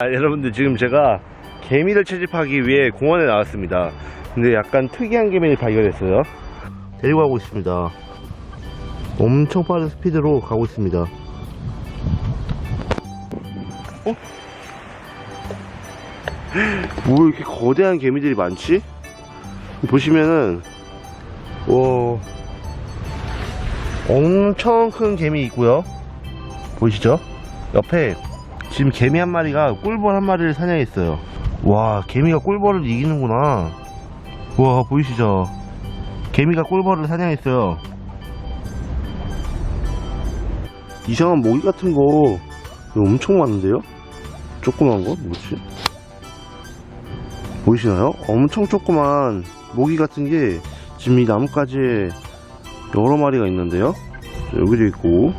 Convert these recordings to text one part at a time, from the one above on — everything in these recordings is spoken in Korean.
아, 여러분들 지금 제가 개미를 채집하기 위해 공원에 나왔습니다. 근데 약간 특이한 개미를 발견했어요. 데리고 가고 있습니다. 엄청 빠른 스피드로 가고 있습니다. 어? 뭐 이렇게 거대한 개미들이 많지? 보시면은 와 엄청 큰 개미 있고요. 보이시죠? 옆에 지금 개미 한 마리가 꿀벌 한 마리를 사냥했어요. 와, 개미가 꿀벌을 이기는구나. 와, 보이시죠? 개미가 꿀벌을 사냥했어요. 이상한 모기 같은 거 엄청 많은데요? 조그만 거? 뭐지? 보이시나요? 엄청 조그만 모기 같은 게 지금 이 나뭇가지에 여러 마리가 있는데요? 자, 여기도 있고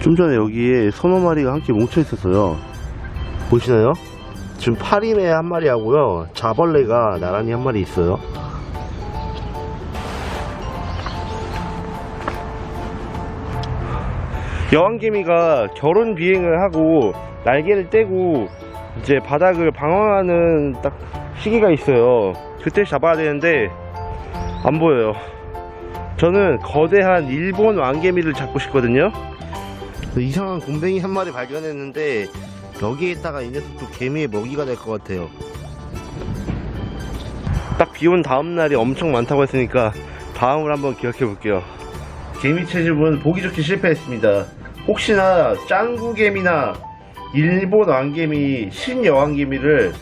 좀 전에 여기에 서너 마리가 함께 뭉쳐 있었어요. 보시나요? 지금 파리매 한 마리 하고요. 자벌레가 나란히 한 마리 있어요. 여왕개미가 결혼 비행을 하고 날개를 떼고 이제 바닥을 방황하는 딱 시기가 있어요. 그때 잡아야 되는데 안 보여요. 저는 거대한 일본 왕개미를 잡고 싶거든요. 이상한 곰뱅이 한 마리 발견했는데 여기에다가 이 녀석도 개미의 먹이가 될 것 같아요. 딱 비 온 다음 날이 엄청 많다고 했으니까 다음을 한번 기억해 볼게요. 개미 채집은 보기 좋게 실패했습니다. 혹시나 짱구개미나 일본 왕개미, 신여왕개미를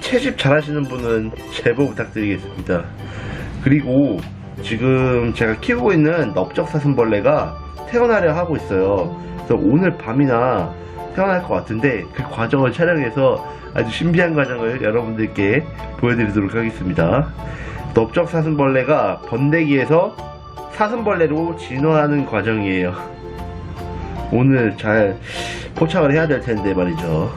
채집 잘하시는 분은 제보 부탁드리겠습니다. 그리고 지금 제가 키우고 있는 넓적사슴벌레가 태어나려 하고 있어요. 그래서 오늘 밤이나 태어날 것 같은데 그 과정을 촬영해서 아주 신비한 과정을 여러분들께 보여드리도록 하겠습니다. 넓적 사슴벌레가 번데기에서 사슴벌레로 진화하는 과정이에요. 오늘 잘 포착을 해야 될 텐데 말이죠.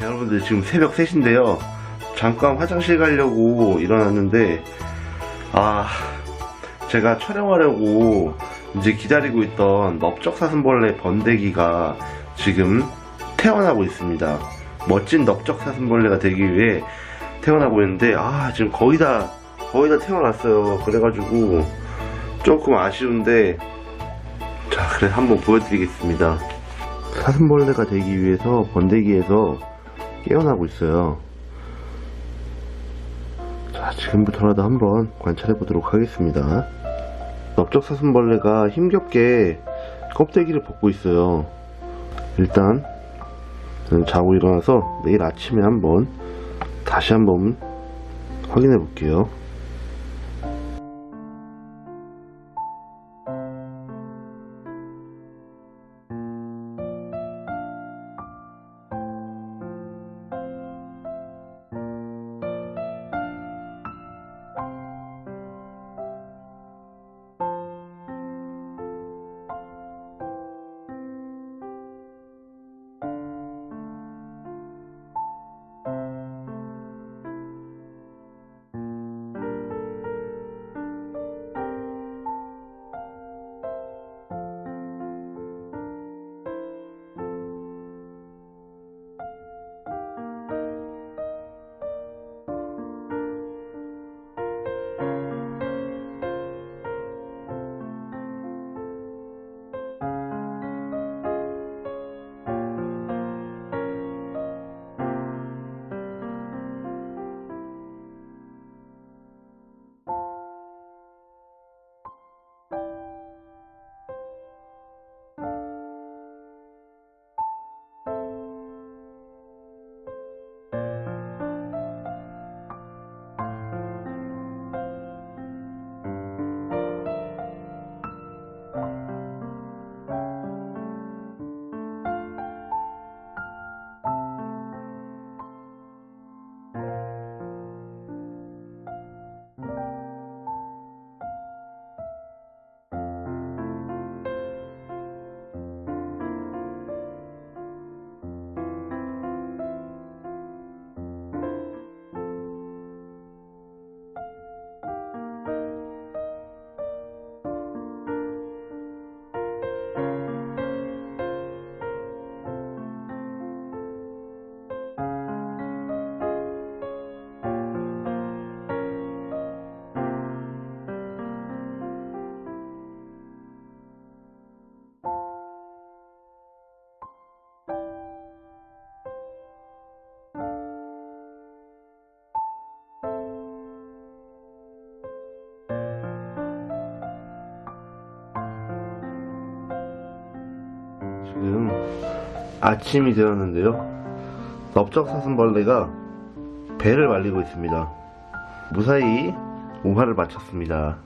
여러분들 지금 새벽 3시인데요. 잠깐 화장실 가려고 일어났는데, 아, 제가 촬영하려고 이제 기다리고 있던 넓적사슴벌레 번데기가 지금 태어나고 있습니다. 멋진 넓적사슴벌레가 되기 위해 태어나고 있는데, 아, 지금 거의 다, 거의 다 태어났어요. 그래가지고 조금 아쉬운데, 자, 그래 한번 보여드리겠습니다. 사슴벌레가 되기 위해서 번데기에서 깨어나고 있어요. 자, 지금부터라도 한번 관찰해 보도록 하겠습니다. 넓적사슴벌레가 힘겹게 껍데기를 벗고 있어요. 일단 자고 일어나서 내일 아침에 한번 다시 한번 확인해 볼게요. 지금 아침이 되었는데요. 넓적사슴벌레가 배를 말리고 있습니다. 무사히 오화를 마쳤습니다.